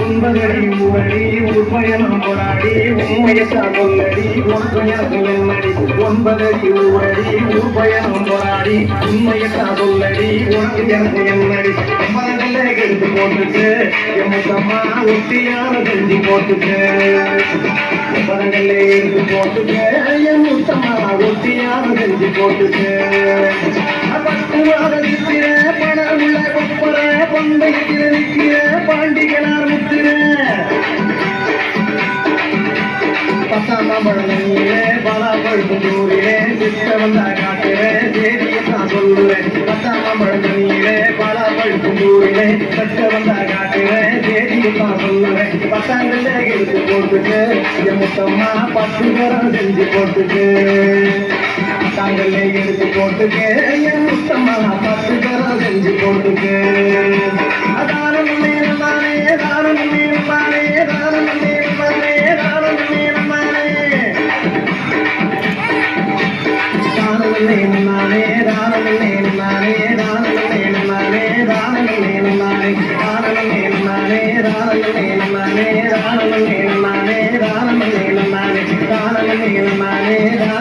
ஒன்பதடி மூவடி ஒரு பயணம் போராடி உண்மையத்தா சொல்லடி உனக்கு எனக்கு என்னடி மனதில் போட்டுட்டு எம்மத்தம்மா ஒட்டியான செஞ்சு போட்டுட்டு. மனதில் எடுத்து போட்டுட்டு என் முத்தம்மா ஒட்டியான செஞ்சு உள்ள கொப்பர பந்தைக்கிற நிற்கிற பாண்டிகளார் முத்திர பத்தாம் பழனியிலே பலாப்பழுப்பு நூறிலே சித்த வந்தா காட்டுறேன் தேதியை நான் சொல்லுவேன் பத்தாம் பழனியிலே பலாப்பழுப்பு நூறிலே சட்ட வந்தா காட்டுறேன் தேதியை நான் சொல்லுவேன் பத்தாங்கல்ல எடுத்து போட்டுட்டு என் முத்தம்மா பத்து தரம் செஞ்சு போட்டுட்டு தங்களே எடுத்து போட்டுக்க என் முத்தம்மா பத்து தரம் செஞ்சு போட்டுக்க தாரணம் நேரமானே தாரணம் நேரமானே தாரணம் நேரமானே தாரணம் நேரமானே தாரணம் நேரமானே தாரணம் நேரமானே தாரணம் நேரமானே தாரணம் நேரமானே தாரணம் நேரமானே தாரணம் நேரமானே தாரணம் நேரமானே தாரணம் நேரமானே தாரணம்